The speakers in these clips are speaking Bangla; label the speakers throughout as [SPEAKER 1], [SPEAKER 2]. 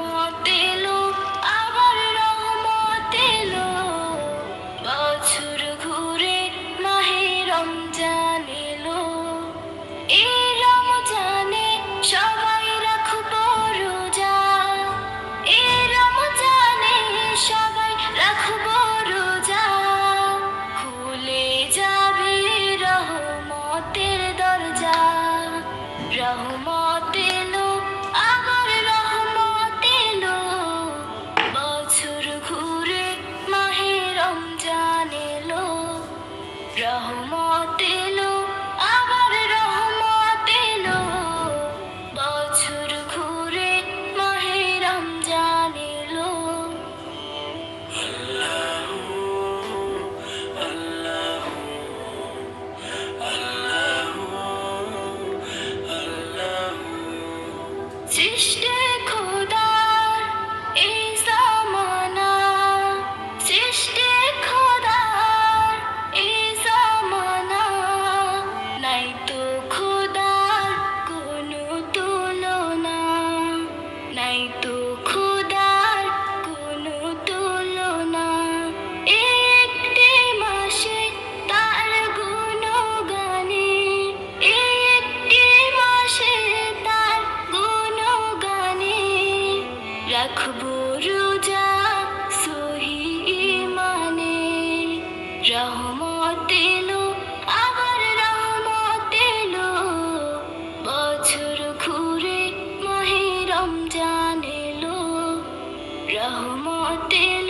[SPEAKER 1] won't রহমত এলো আবার রহমত এলো বছর ঘুরে মাহে রমজান এলো সৃষ্টি রাখব রোজা, সহি মানে রহমত এলো, আবার রহমত এলো। বছর ঘুরে মাহে রমজান এলো, রহমত এলো।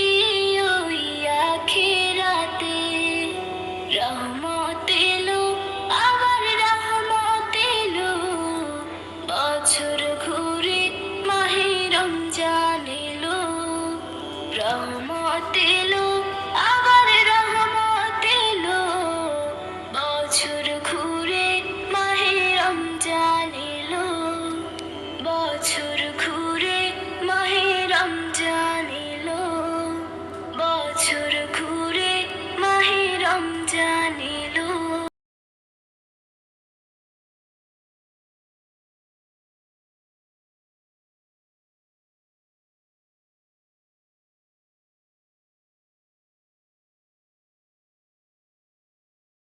[SPEAKER 1] জানিল বছর ঘুরে মাহে রমজান।